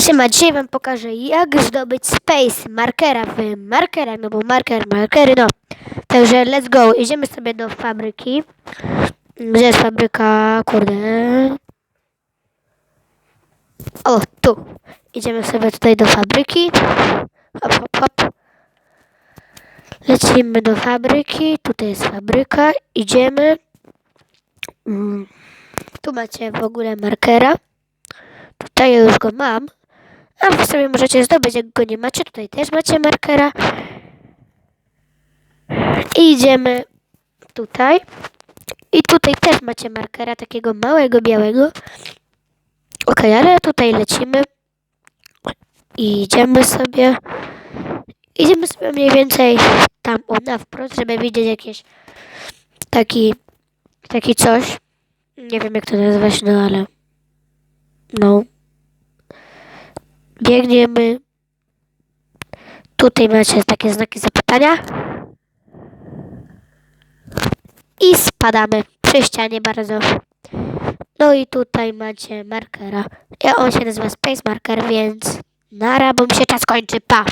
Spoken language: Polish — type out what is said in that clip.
Siema, dzisiaj wam pokażę jak zdobyć space markera w markerach, no bo marker, markery, no. Także let's go, idziemy sobie do fabryki. Gdzie jest fabryka, kurde. O, tu. Idziemy sobie tutaj do fabryki. Hop, hop, hop. Lecimy do fabryki, tutaj jest fabryka, idziemy. Mm, Tu macie w ogóle markera. Tutaj już go mam. A wy sobie możecie zdobyć, jak go nie macie. Tutaj też macie markera. I idziemy tutaj. I tutaj też macie markera, takiego małego, białego. Ok, ale tutaj lecimy. I idziemy sobie. Idziemy sobie mniej więcej tam o na wprost, żeby widzieć jakieś taki, taki coś. Nie wiem jak to nazwać, no ale no. Biegniemy. Tutaj macie takie znaki zapytania. I spadamy przy ścianie bardzo. No i tutaj macie markera. Ja on się nazywa Space Marker, więc nara, bo mi się czas kończy. Pa!